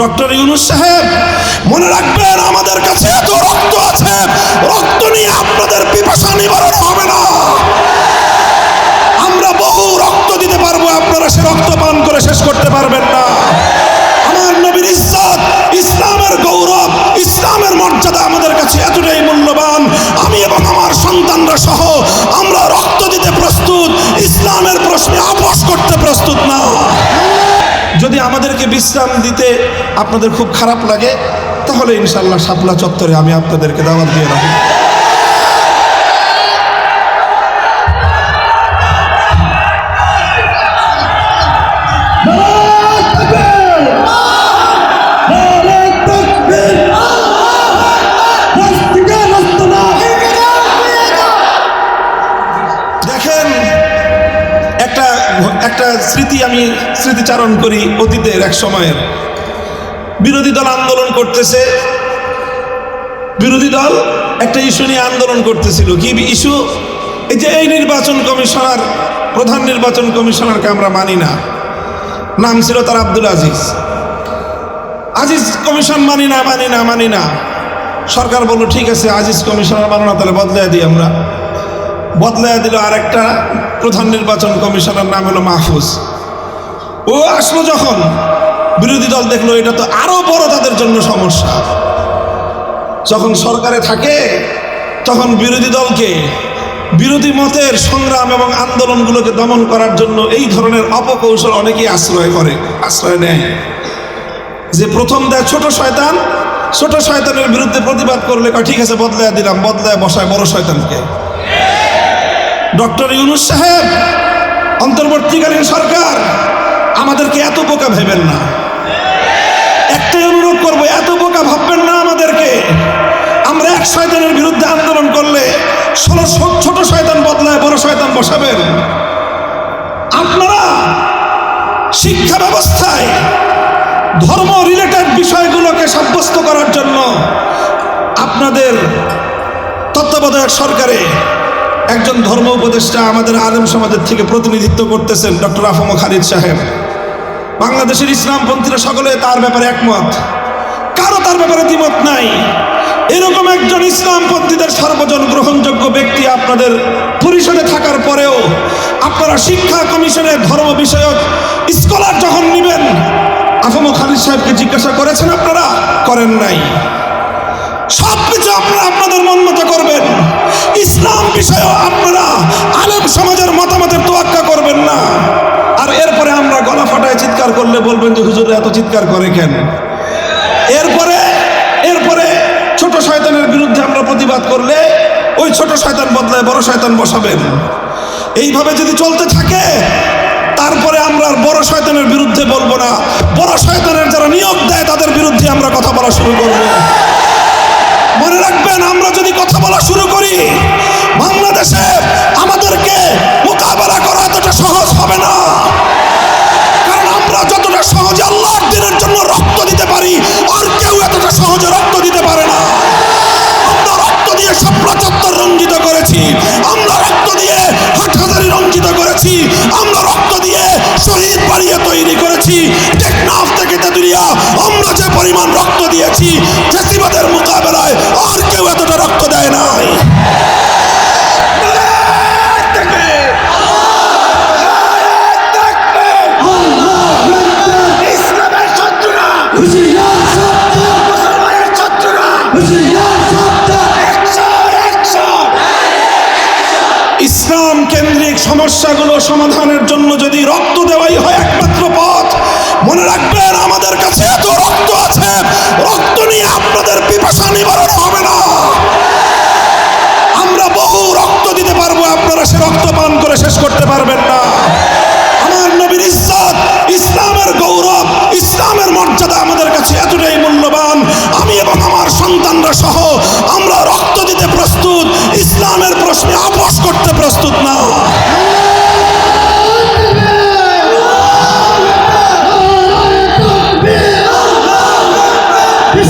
Doctor Yunus সাহেব, মনে রাখবেন আমাদের কাছে এত রক্ত আছে, রক্ত নিয়ে আপনাদের পিপাসা নিবারণ হবে না। আমরা বহু রক্ত দিতে পারব, আপনারা সে রক্ত পান করে শেষ করতে পারবেন না। আমার নবীর ইজ্জত, ইসলামের গৌরব, ইসলামের মর্যাদা আমাদের কাছে এতটাই মূল্যবান। আমি এবং আমার সন্তানরা সহ আমাদেরকে বিশ্রাম দিতে আপনাদের খুব খারাপ লাগে, তাহলে ইনশাল্লাহ শাপলা চত্বরে আমি আপনাদেরকে দাওয়াত দিয়ে একটা একটা স্মৃতি আমি স্মৃতিচারণ করি অতীতের এক সময়ের। বিরোধী দল আন্দোলন করতেছে। বিরোধী দল একটা ইস্যু নিয়ে আন্দোলন করতেছিল। কি ইস্যু? এই যে এই নির্বাচন কমিশনার, প্রধান নির্বাচন কমিশনারকে আমরা মানি না। নাম ছিল তার আব্দুল আজিজ। আজিজ কমিশন মানি না মানি না মানি না। সরকার বলল, ঠিক আছে, আজিজ কমিশনার মানো না, তাহলে বদলাই দিই আমরা। বদলায় দিল আরেকটা প্রধান নির্বাচন কমিশনার, নাম হলো মাহফুজ। ও আসলো যখন, বিরোধী দল দেখল এটা তো আরও বড় তাদের জন্য সমস্যা। যখন সরকারে থাকে, তখন বিরোধী দলকে বিরোধী মতের সংগ্রাম এবং আন্দোলনগুলোকে দমন করার জন্য এই ধরনের অপকৌশল অনেকেই আশ্রয় করে, আশ্রয় নেয়। যে প্রথম দেয় ছোট শয়তান, ছোট শয়তানের বিরুদ্ধে প্রতিবাদ করলে ঠিক আছে, বদলায় দিলাম, বদলায় বসায় বড় শয়তানকে। ডক্টর ইউনুস সাহেব, অন্তর্বর্তীকালীন সরকার আমাদেরকে এত বোকা ভেবেন না। একটাই অনুরোধ করব, এত বোকা ভাববেন না আমাদেরকে। আমরা এক শয়তানের বিরুদ্ধে আন্দোলন করলে ষোলো ছোট শয়তান বদলায়, বড় শয়তান বসাবেন। আপনারা শিক্ষা ব্যবস্থায় ধর্ম রিলেটেড বিষয়গুলোকে সাব্যস্ত করার জন্য আপনাদের তত্ত্বাবধায়ক সরকারে একজন ধর্ম উপদেষ্টা আমাদের আলেম সমাজের থেকে প্রতিনিধিত্ব করতেছেন, ডক্টর আফম খালিদ সাহেব। বাংলাদেশের ইসলামপন্থীরা সকলে তার ব্যাপারে একমত। কারও তার ব্যাপারে দ্বিমত নাই। এরকম একজন ইসলামপন্থীদের সর্বজন গ্রহণযোগ্য ব্যক্তি আপনাদের পরিষদে থাকার পরেও আপনারা শিক্ষা কমিশনের ধর্ম বিষয়ক স্কলার যখন নেবেন, আফম খালিদ সাহেবকে জিজ্ঞাসা করেছেন আপনারা? করেন নাই। সব কিছু আপনারা আপনাদের মন মতো করবেন। ইসলাম বিষয়েও আপনারা আলেম সমাজের মতামতের তোয়াক্কা করবেন না আর এরপরে আমরা গলা ফাটায় চিৎকার করলে বলবেন যে হুজুর এত চিৎকার করে কেন? এরপরে এরপরে ছোট শয়তানের বিরুদ্ধে আমরা প্রতিবাদ করলে ওই ছোট শয়তান বদলায়, বড় শয়তান বসাবেন। এইভাবে যদি চলতে থাকে, তারপরে আমরা বড় শয়তানের বিরুদ্ধে বলব না। বড় শয়তানের যারা নিয়োগ দেয়, তাদের বিরুদ্ধে আমরা কথা বলা শুরু করব। মনে রাখবেন, আমরা যদি কথা বলা শুরু করি, বাংলাদেশে আমাদেরকে মোকাবেলা করা এতটা সহজ হবে না। যতটা সহজে আল্লাহর দিনের জন্য রক্ত দিতে পারি, আর কেউ এতটা সহজে রক্ত দিতে পারে না। আমরা রক্ত দিয়ে শাপলা চত্বর রঞ্জিত করেছি, আমরা রক্ত দিয়ে হাটহাজারি রঞ্জিত করেছি, আমরা রক্ত দিয়ে শহীদ বাড়িয়ে তৈরি করেছি। টেকনাফ থেকে তেতুলিয়া আমরা যে পরিমাণ রক্ত দিয়েছি ফেসিবাদের মোকাবেলায় আর কেউ এতটা রক্ত দেয় নাই সমস্যাগুলো সমাধানের জন্য যদি রক্ত দেওয়াই হয় একমাত্র পথ, মনে রাখবেন আমাদের কাছে এত রক্ত আছে, রক্ত নিয়ে আপনাদের পিপাসা নিবারণ হবে না। আমরা বহু রক্ত দিতে পারব, আপনারা সে রক্ত পান করে শেষ করতে পারবেন না। আমার নবীর ইজ্জত, ইসলামের গৌরব, ইসলামের মর্যাদা আমাদের কাছে এতটাই মূল্যবান। আমি এবং আমার সন্তানরা সহ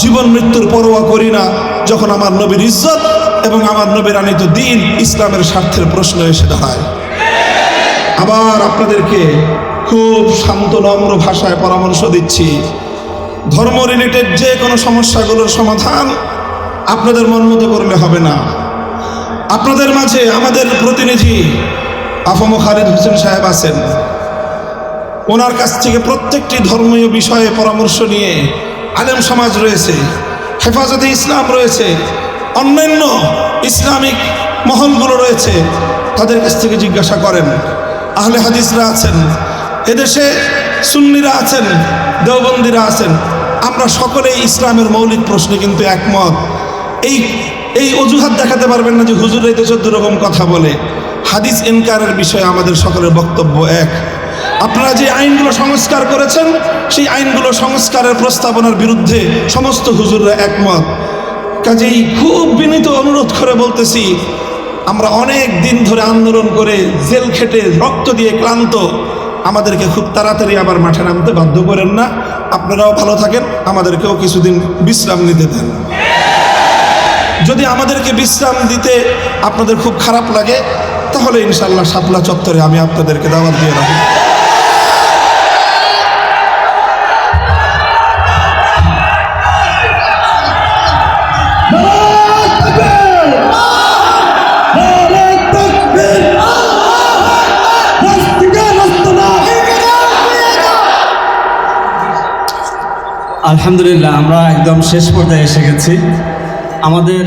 জীবন মৃত্যুর পরোয়া করি না, যখন আমার নবীর ইজ্জত এবং আমার নবীর আনিত দিন ইসলামের স্বার্থের প্রশ্ন এসে দাঁড়ায়। আবার আপনাদেরকে খুব শান্ত, নম্র ভাষায় পরামর্শ দিচ্ছি। ধর্ম রিলেটেড যে কোনো সমস্যাগুলোর সমাধান আপনাদের মন মতো করলে হবে না। আপনাদের মাঝে আমাদের প্রতিনিধি আফম খালিদ হোসেন সাহেব আছেন। ওনার কাছ থেকে প্রত্যেকটি ধর্মীয় বিষয়ে পরামর্শ নিয়ে আলেম সমাজ রয়েছে, হেফাজতে ইসলাম রয়েছে, অন্যান্য ইসলামিক মহলগুলো রয়েছে, তাদের কাছ থেকে জিজ্ঞাসা করেন। আহলে হাদিসরা আছেন, এদেশে সুন্নিরা আছেন, দেওবন্দিরা আছেন। আমরা সকলেই ইসলামের মৌলিক প্রশ্নে কিন্তু একমত। এই এই অজুহাত দেখাতে পারবেন না যে হুজুর এই তো চোদ্দ রকম কথা বলে। হাদিস ইনকারের বিষয়ে আমাদের সকলের বক্তব্য এক। আপনারা যে আইনগুলো সংস্কার করেছেন, সেই আইনগুলো সংস্কারের প্রস্তাবনার বিরুদ্ধে সমস্ত হুজুররা একমত। কাজেই খুব বিনীত অনুরোধ করে বলতেছি, আমরা অনেক দিন ধরে আন্দোলন করে জেল খেটে রক্ত দিয়ে ক্লান্ত। আমাদেরকে খুব তাড়াতাড়ি আবার মাঠে নামতে বাধ্য করেন না। আপনারাও ভালো থাকেন, আমাদেরকেও কিছুদিন বিশ্রাম নিতে দেন। যদি আমাদেরকে বিশ্রাম দিতে আপনাদের খুব খারাপ লাগে, তাহলে ইনশাল্লাহ শাপলা চত্বরে আমি আপনাদেরকে দাওয়াত দিয়ে রাখি। আলহামদুলিল্লাহ আমরা একদম শেষ পর্যায়ে এসে গেছি। আমাদের